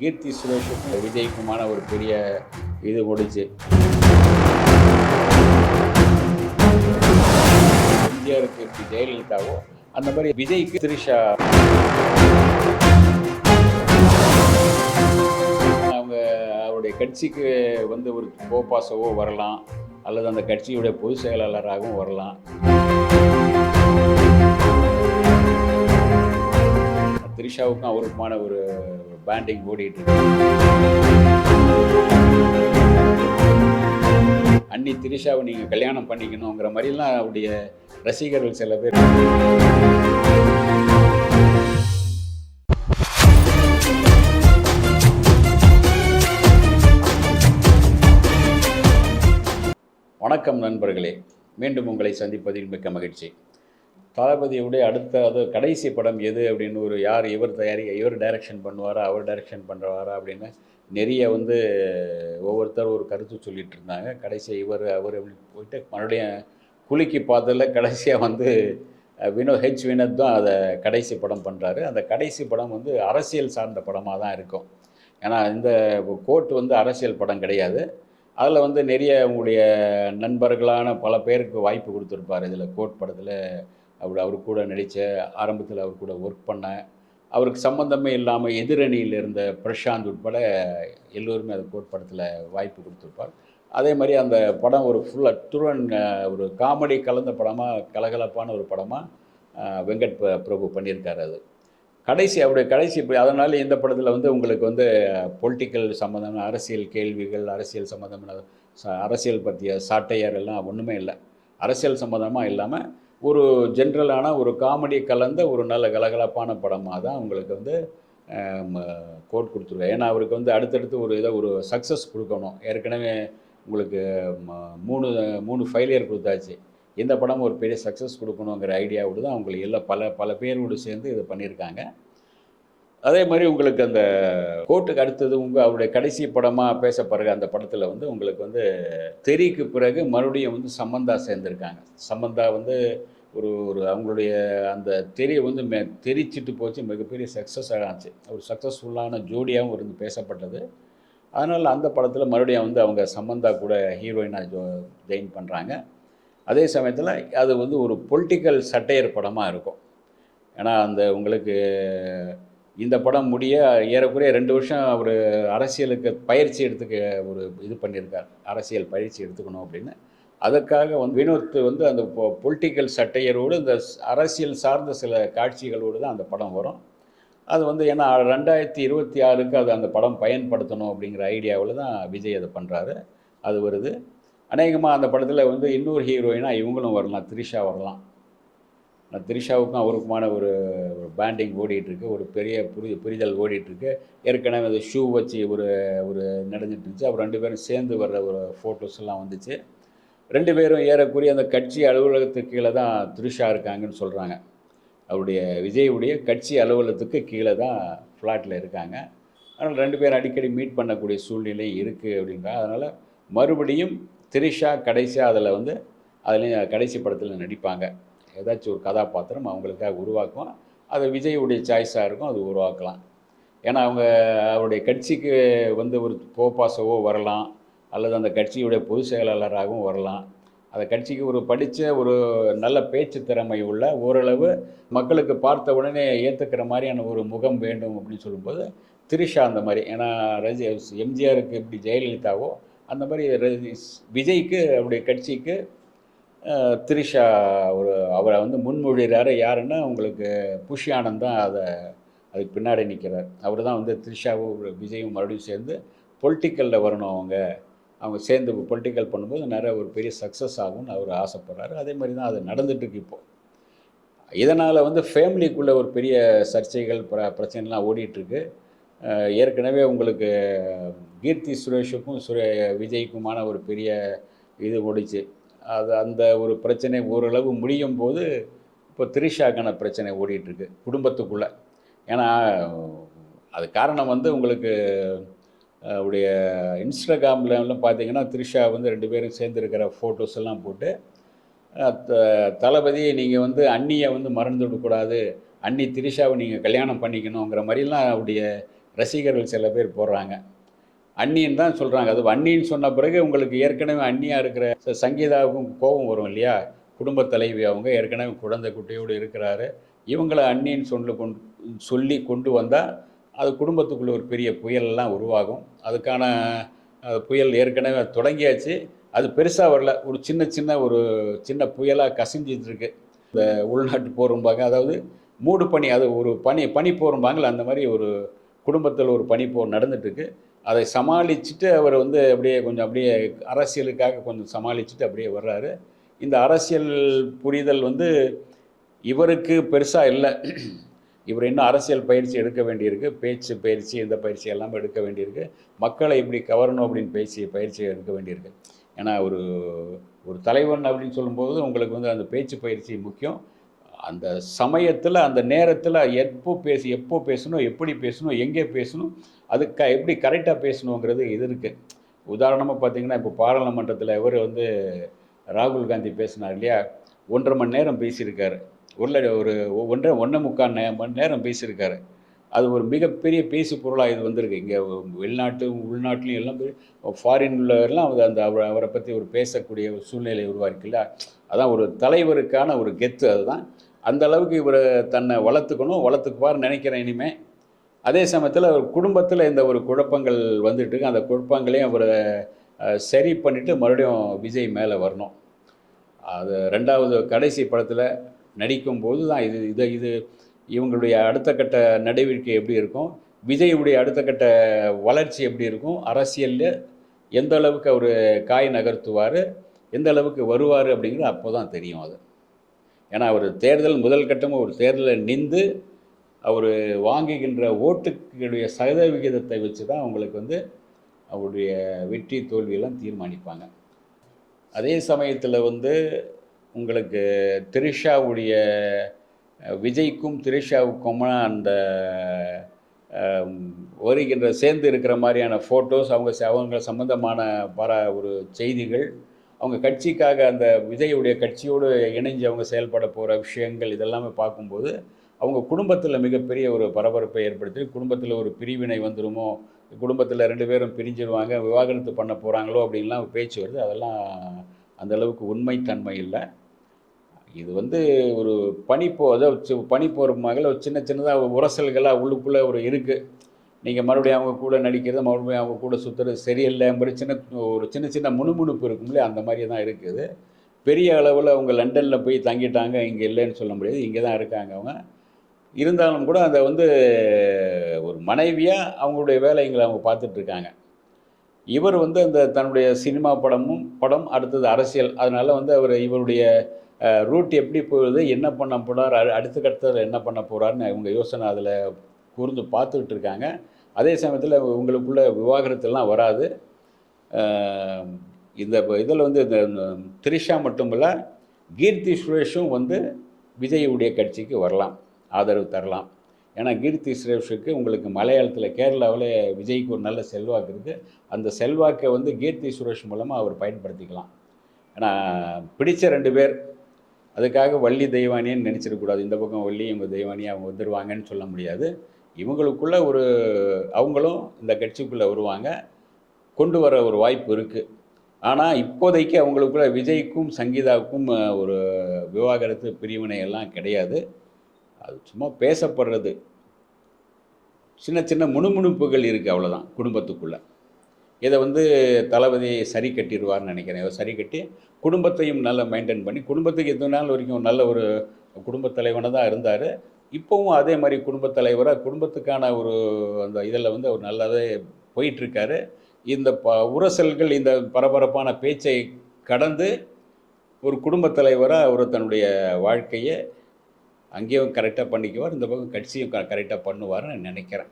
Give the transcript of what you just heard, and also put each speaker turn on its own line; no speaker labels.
கீர்த்தி சுரேஷுக்கும் விஜய்க்குமான ஒரு பெரிய இது முடிச்சு எம்ஜிஆருக்கு எப்படி ஜெயலலிதாவோ அந்த மாதிரி விஜய்க்கு த்ரிஷா. அவங்க அவருடைய கட்சிக்கு வந்து ஒரு கோபாசவோ வரலாம் அல்லது அந்த கட்சியுடைய பொதுச் செயலாளராகவும் வரலாம். த்ரிஷாவுக்கும் அவருக்குமான ஒரு பேண்டிங் ஓடிட்டு இருக்கு. அன்னி திரிஷாவை நீங்கள் கல்யாணம் பண்ணிக்கணுங்கிற மாதிரிலாம் அவருடைய ரசிகர்கள் சில பேர் வணக்கம் நண்பர்களே. மீண்டும் உங்களை சந்திப்பதில் மிக்க மகிழ்ச்சி. தளபதியுடைய அடுத்த அது கடைசி படம் எது அப்படின்னு ஒரு யார் இவர் தயாரி இவர் டைரக்ஷன் பண்ணுவாரா அவர் டைரக்ஷன் பண்ணுவாரா அப்படின்னு நிறைய வந்து ஒவ்வொருத்தர் ஒரு கருத்து சொல்லிட்டு இருந்தாங்க. கடைசியாக இவர் அவர் அப்படின்னு போயிட்டு மறுபடியும் குலுக்கி பார்த்ததில் கடைசியாக வந்து வினோ ஹெச் வினோத் தான் அதை கடைசி படம் பண்ணுறாரு அந்த கடைசி படம் வந்து அரசியல் சார்ந்த படமாக தான் இருக்கும். ஏன்னா இந்த கோர்ட் வந்து அரசியல் படம் கிடையாது. அதில் வந்து நிறைய உங்களுடைய நண்பர்களான பல பேருக்கு வாய்ப்பு கொடுத்துருப்பார். இதில் கோர்ட் படத்தில் அவர் அவர் கூட நடித்த ஆரம்பத்தில் அவர் கூட ஒர்க் பண்ண அவருக்கு சம்மந்தமே இல்லாமல் எதிரணியில் இருந்த பிரசாந்த் உட்பட எல்லோருமே அது கோட்படத்தில் வாய்ப்பு கொடுத்துருப்பார். அதே மாதிரி அந்த படம் ஒரு ஃபுல்லாக துருவன் ஒரு காமெடி கலந்த படமாக கலகலப்பான ஒரு படமாக வெங்கட் பிரபு பண்ணியிருக்காரு அது. கடைசி அவருடைய கடைசி இப்படி அதனால் இந்த படத்தில் வந்து உங்களுக்கு வந்து பொலிட்டிக்கல் சம்மந்தமான அரசியல் கேள்விகள் அரசியல் சம்மந்தமான ச- அரசியல் பற்றிய சாட்டையார் எல்லாம் ஒன்றுமே இல்லை. அரசியல் சம்மந்தமாக இல்லாமல் ஒரு ஜென்ரலான ஒரு காமெடி கலந்த ஒரு நல்ல கலகலப்பான படமாக தான் உங்களுக்கு வந்து கோட் கொடுத்துருவேன் ஏன்னா அவருக்கு வந்து அடுத்தடுத்து ஒரு இதை ஒரு சக்ஸஸ் கொடுக்கணும். ஏற்கனவே உங்களுக்கு மூணு மூணு ஃபெயிலியர் கொடுத்தாச்சு. இந்த படம் ஒரு பெரிய சக்ஸஸ் கொடுக்கணுங்கிற ஐடியாவோடு தான் அவங்களுக்கு எல்லாம் பல பல பேரோடு சேர்ந்து இதை பண்ணியிருக்காங்க. அதே மாதிரி உங்களுக்கு அந்த கோர்ட்டுக்கு அடுத்தது உங்கள் அவருடைய கடைசி படமாக பேச பிறகு அந்த படத்தில் வந்து உங்களுக்கு வந்து தெரிக்கு பிறகு மறுபடியும் வந்து சம்பந்தா சேர்ந்துருக்காங்க. சம்பந்தா வந்து ஒரு ஒரு அவங்களுடைய அந்த தெரிய வந்து மெ தெரிச்சிட்டு போச்சு மிகப்பெரிய சக்ஸஸ் ஆச்சு. ஒரு சக்ஸஸ்ஃபுல்லான ஜோடியாகவும் இருந்து பேசப்பட்டது. அதனால் அந்த படத்தில் மறுபடியும் வந்து அவங்க சம்பந்தா கூட ஹீரோயினாக ஜோ ஜெயின் பண்ணுறாங்க அதே சமயத்தில் அது வந்து ஒரு பொலிட்டிக்கல் சட்டையர் படமாக இருக்கும். ஏன்னா அந்த உங்களுக்கு இந்த படம் முடிய ஏறக்குறைய ரெண்டு வருஷம் அவர் அரசியலுக்கு பயிற்சி எடுத்துக்க ஒரு இது பண்ணியிருக்கார். அரசியல் பயிற்சி எடுத்துக்கணும் அப்படின்னு. அதற்காக வந்து வினோத் வந்து அந்த பொலிட்டிக்கல் சட்டையரோடு இந்த அரசியல் சார்ந்த சில காட்சிகளோடு தான் அந்த படம் வரும். அது வந்து ஏன்னா ரெண்டாயிரத்தி இருபத்தி ஆறுக்கு அது அந்த படம் பயன்படுத்தணும் அப்படிங்கிற ஐடியாவில் தான் விஜய் அதை பண்ணுறாரு அது வருது. அநேகமாக அந்த படத்தில் வந்து இன்னொரு ஹீரோயினாக இவங்களும் வரலாம். த்ரிஷா வரலாம். த்ரிஷாவுக்கும் அவருக்குமான ஒரு ஒரு பேண்டிங் ஓடிட்டுருக்கு. ஒரு பெரிய புரி புரிதல் ஓடிட்டுருக்கு. ஏற்கனவே அந்த ஷூ வச்சு ஒரு ஒரு நடந்துட்டு இருந்துச்சு. அவர் ரெண்டு பேரும் சேர்ந்து வர்ற ஒரு ஃபோட்டோஸ் எல்லாம் வந்துச்சு. ரெண்டு பேரும் ஏறக்குறைய அந்த கட்சி அலுவலகத்துக்கு கீழே தான் த்ரிஷா இருக்காங்கன்னு சொல்கிறாங்க அவருடைய விஜயுடைய கட்சி அலுவலகத்துக்கு கீழே தான் ஃப்ளாட்டில் இருக்காங்க. அதனால் ரெண்டு பேரும் அடிக்கடி மீட் பண்ணக்கூடிய சூழ்நிலை இருக்குது அப்படின்றா. அதனால் மறுபடியும் த்ரிஷா கடைசியாக அதில் வந்து அதுலேயும் கடைசி படத்தில் நடிப்பாங்க. ஏதாச்சும் ஒரு கதாபாத்திரம் அவங்களுக்காக உருவாக்குவோம் அது விஜயுடைய சாய்ஸாக இருக்கும். அது உருவாக்கலாம். ஏன்னா அவங்க அவருடைய கட்சிக்கு வந்து ஒரு போப்பாசவோ வரலாம். அல்லது அந்த கட்சியுடைய பொதுச் செயலாளராகவும் வரலாம். அந்த கட்சிக்கு ஒரு படித்த ஒரு நல்ல பேச்சு திறமை உள்ள ஓரளவு மக்களுக்கு பார்த்த உடனே ஏற்றுக்கிற மாதிரியான ஒரு முகம் வேண்டும் அப்படின்னு சொல்லும்போது திரிஷா அந்த மாதிரி. ஏன்னா ரஜி எம்ஜிஆருக்கு எப்படி ஜெயலலிதாவோ அந்த மாதிரி ரஜி விஜய்க்கு அவருடைய கட்சிக்கு திரிஷா ஒரு அவரை வந்து முன்மொழிகிறாரு யாருன்னா உங்களுக்கு புஷி ஆனந்த் தான் அதை அதுக்கு பின்னாடி நிற்கிறார் அவர் தான் வந்து த்ரிஷாவும் விஜயும் மறுபடியும் சேர்ந்து பொலிட்டிக்கலில் வரணும் அவங்க. அவங்க சேர்ந்து பொலிட்டிக்கல் பண்ணும்போது நிறைய ஒரு பெரிய சக்ஸஸ் ஆகும்னு அவர் ஆசைப்படுறாரு. அதே மாதிரி தான் அது நடந்துட்டுருக்கு இப்போது இதனால் வந்து ஃபேமிலிக்குள்ளே ஒரு பெரிய சர்ச்சைகள் பிர பிரச்சனைலாம் ஓடிட்டுருக்கு. ஏற்கனவே உங்களுக்கு கீர்த்தி சுரேஷுக்கும் சுரே விஜய்க்குமான ஒரு பெரிய இது ஓடிச்சு. அது அந்த ஒரு பிரச்சனை ஓரளவு முடியும் போது இப்போ த்ரிஷாக்கான பிரச்சனை ஓடிட்டுருக்கு குடும்பத்துக்குள்ளே. ஏன்னா அது காரணம் வந்து உங்களுக்கு உடைய இன்ஸ்டாகிராமில் எல்லாம் பார்த்தீங்கன்னா த்ரிஷா வந்து ரெண்டு பேரும் சேர்ந்துருக்கிற ஃபோட்டோஸ் எல்லாம் போட்டு த- தளபதி நீங்கள் வந்து அண்ணியை வந்து மறந்து விடக்கூடாது அண்ணி திரிஷாவை நீங்கள் கல்யாணம் பண்ணிக்கணுங்கிற மாதிரிலாம் அவருடைய ரசிகர்கள் சில பேர் போடுறாங்க. அண்ணின்னு தான் சொல்கிறாங்க அது அண்ணின்னு சொன்ன பிறகு உங்களுக்கு ஏற்கனவே அண்ணியாக இருக்கிற ச- சங்கீதாவுக்கும் கோபம் வரும் இல்லையா? குடும்ப தலைவி அவங்க ஏற்கனவே குழந்தை குட்டியோடு இருக்கிறாரு. இவங்களை அண்ணின்னு சொல்ல கொண்டு சொல்லி கொண்டு வந்தால் அது குடும்பத்துக்குள்ள ஒரு பெரிய புயலெல்லாம் உருவாகும். அதுக்கான புயல் ஏற்கனவே தொடங்கியாச்சு. அது பெருசாக வரல. ஒரு சின்ன சின்ன ஒரு சின்ன புயலாக கசிஞ்சிட்டு இருக்கு இந்த உள்நாட்டு போரும்பாங்க. அதாவது மூடு பனி அது ஒரு பனி பனி போரும்பாங்கல்ல அந்த மாதிரி ஒரு குடும்பத்தில் ஒரு பனி போர் நடந்துட்டு இருக்கு அதை சமாளிச்சுட்டு அவர் வந்து அப்படியே கொஞ்சம் அப்படியே அரசியலுக்காக கொஞ்சம் சமாளிச்சுட்டு அப்படியே வர்றாரு. இந்த அரசியல் புரிதல் வந்து இவருக்கு பெருசாக இல்லை. இவர் இன்னும் அரசியல் பயிற்சி எடுக்க வேண்டியிருக்கு. பேச்சு பயிற்சி இந்த பயிற்சி எல்லாம் எடுக்க வேண்டியிருக்கு. மக்களை இப்படி கவரணும் அப்படின்னு பேசி பயிற்சி எடுக்க வேண்டியிருக்கு. ஏன்னா ஒரு ஒரு தலைவன் அப்படின்னு சொல்லும்போது உங்களுக்கு வந்து அந்த பேச்சு பயிற்சி முக்கியம். அந்த சமயத்தில் அந்த நேரத்தில் எப்போ பேசி எப்போ பேசணும் எப்படி பேசணும் எங்கே பேசணும் அது க எப்படி கரெக்டாக பேசணுங்கிறது இது இருக்குது உதாரணமாக பார்த்தீங்கன்னா இப்போ பாராளுமன்றத்தில் இவர் வந்து ராகுல் காந்தி பேசினார் இல்லையா? ஒன்றரை மணி நேரம் பேசியிருக்காரு. ஒரு ல- ஒரு ஒன்றரை ஒன்றை முக்கால் நே மணி நேரம் பேசியிருக்காரு. அது ஒரு மிகப்பெரிய பேசு பொருளாக இது வந்திருக்கு. இங்கே வெளிநாட்டு உள்நாட்டிலையும் எல்லாம் ஃபாரின் உள்ளவரெல்லாம் அது அந்த அவரை அவரை பற்றி ஒரு பேசக்கூடிய ஒரு சூழ்நிலை உருவாக்கில்ல அதான் ஒரு தலைவருக்கான ஒரு கெத்து அதுதான். அந்த அளவுக்கு இவர் தன்னை வளர்த்துக்கணும் வளர்த்துக்குவார் நினைக்கிறேன் இனிமே. அதே சமயத்தில் அவர் குடும்பத்தில் இந்த ஒரு குழப்பங்கள் வந்துட்டுருக்கு. அந்த குழப்பங்களையும் அவர் சரி பண்ணிவிட்டு மறுபடியும் விஜய் மேலே வரணும். அது ரெண்டாவது கடைசி படத்தில் நடிக்கும் போது தான் இது இதை இது இவங்களுடைய அடுத்த கட்ட நடவடிக்கை எப்படி இருக்கும்? விஜயுடைய அடுத்த கட்ட வளர்ச்சி எப்படி இருக்கும்? அரசியலில் எந்த அளவுக்கு அவர் காய் நகர்த்துவார்? எந்த அளவுக்கு வருவார் அப்படிங்கிறது அப்போ தான் தெரியும் அது. ஏன்னா அவர் தேர்தல் முதல் கட்டமாக ஒரு தேர்தலில் நின்று அவர் வாங்குகின்ற ஓட்டுக்களுடைய சதவிகிதத்தை வச்சு தான் அவங்களுக்கு வந்து அவருடைய வெற்றி தோல்வியெல்லாம் தீர்மானிப்பாங்க. அதே சமயத்தில் வந்து உங்களுக்கு திரிஷாவுடைய விஜய்க்கும் த்ரிஷாவுக்கும் அந்த வருகின்ற சேர்ந்து இருக்கிற மாதிரியான ஃபோட்டோஸ் அவங்க அவங்க சம்மந்தமான பர ஒரு செய்திகள் அவங்க கட்சிக்காக அந்த விஜயுடைய கட்சியோடு இணைஞ்சு அவங்க செயல்பட போகிற விஷயங்கள் இதெல்லாமே பார்க்கும்போது அவங்க குடும்பத்தில் மிகப்பெரிய ஒரு பரபரப்பை ஏற்படுத்தி குடும்பத்தில் ஒரு பிரிவினை வந்துருமோ குடும்பத்தில் ரெண்டு பேரும் பிரிஞ்சிருவாங்க விவாகரத்து பண்ண போகிறாங்களோ அப்படின்லாம் பேச்சு வருது. அதெல்லாம் அந்தளவுக்கு உண்மைத்தன்மை இல்லை. இது வந்து ஒரு பனிப்போ அதாவது பனி போகிற மகள ஒரு சின்ன சின்னதாக உரசல்களாக உள்ளுக்குள்ளே ஒரு இருக்குது நீங்கள் மறுபடியும் அவங்க கூட நடிக்கிறது மறுபடியும் அவங்க கூட சுற்றுறது சரியில்லைங்கிற சின்ன ஒரு சின்ன சின்ன முணுமுணுப்பு இருக்கும்ல அந்த மாதிரி தான் இருக்குது பெரிய அளவில் அவங்க லண்டனில் போய் தங்கிட்டாங்க இங்கே இல்லைன்னு சொல்ல முடியாது. இங்கே தான் இருக்காங்க அவங்க. இருந்தாலும் கூட அதை வந்து ஒரு மனைவியாக அவங்களுடைய வேலைங்களை அவங்க பார்த்துட்ருக்காங்க இவர் வந்து அந்த தன்னுடைய சினிமா படமும் படம் அடுத்தது அரசியல். அதனால் வந்து அவர் இவருடைய ரூட் எப்படி போகுது என்ன பண்ண போகிறார் அடுத்த கட்டத்தில் என்ன பண்ண போகிறாருன்னு இவங்க யோசனை அதில் கூர்ந்து பார்த்துக்கிட்டு இருக்காங்க. அதே சமயத்தில் உங்களுக்குள்ள விவாகரத்துலாம் வராது. இந்த இதில் வந்து இந்த த்ரிஷா மட்டும் இல்லை கீர்த்தி சுரேஷும் வந்து விஜயுடைய கட்சிக்கு வரலாம் ஆதரவு தரலாம். ஏன்னா கீர்த்தி சுரேஷுக்கு உங்களுக்கு மலையாளத்தில் கேரளாவில் விஜய்க்கு ஒரு நல்ல செல்வாக்கு இருக்குது அந்த செல்வாக்கை வந்து கீர்த்தி சுரேஷ் மூலமாக அவர் பயன்படுத்திக்கலாம். ஏன்னா பிடித்த ரெண்டு பேர் அதுக்காக வள்ளி தெய்வானின்னு நினச்சிடக்கூடாது இந்த பக்கம் வள்ளி இவங்க தெய்வானி அவங்க வந்துடுவாங்கன்னு சொல்ல முடியாது. இவங்களுக்குள்ள ஒரு அவங்களும் இந்த கட்சிக்குள்ளே வருவாங்க. கொண்டு வர ஒரு வாய்ப்பு இருக்குது ஆனால் இப்போதைக்கு அவங்களுக்குள்ள விஜய்க்கும் சங்கீதாவுக்கும் ஒரு விவாகரத்து பிரிவினை எல்லாம் கிடையாது. அது சும்மா பேசப்படுறது. சின்ன சின்ன முணுமுணுப்புகள் இருக்குது அவ்வளோதான் குடும்பத்துக்குள்ளே. இதை வந்து தளபதி சரி கட்டிடுவார்னு நினைக்கிறேன். இவர் சரி கட்டி குடும்பத்தையும் நல்லா மெயின்டைன் பண்ணி குடும்பத்துக்கு எத்தனை நாள் வரைக்கும் நல்ல ஒரு குடும்பத் தலைவனாக தான் இருந்தார். இப்போவும் அதே மாதிரி குடும்பத் தலைவராக குடும்பத்துக்கான ஒரு அந்த இதில் வந்து அவர் நல்லாவே போயிட்டுருக்காரு. இந்த ப உரசல்கள் இந்த பரபரப்பான பேச்சை கடந்து ஒரு குடும்பத் தலைவராக அவர் தன்னுடைய வாழ்க்கையை அங்கேயும் கரெக்டாக பண்ணிக்குவார். இந்த பக்கம் கட்சியும் க கரெக்டாக பண்ணுவார்னு நினைக்கிறேன்.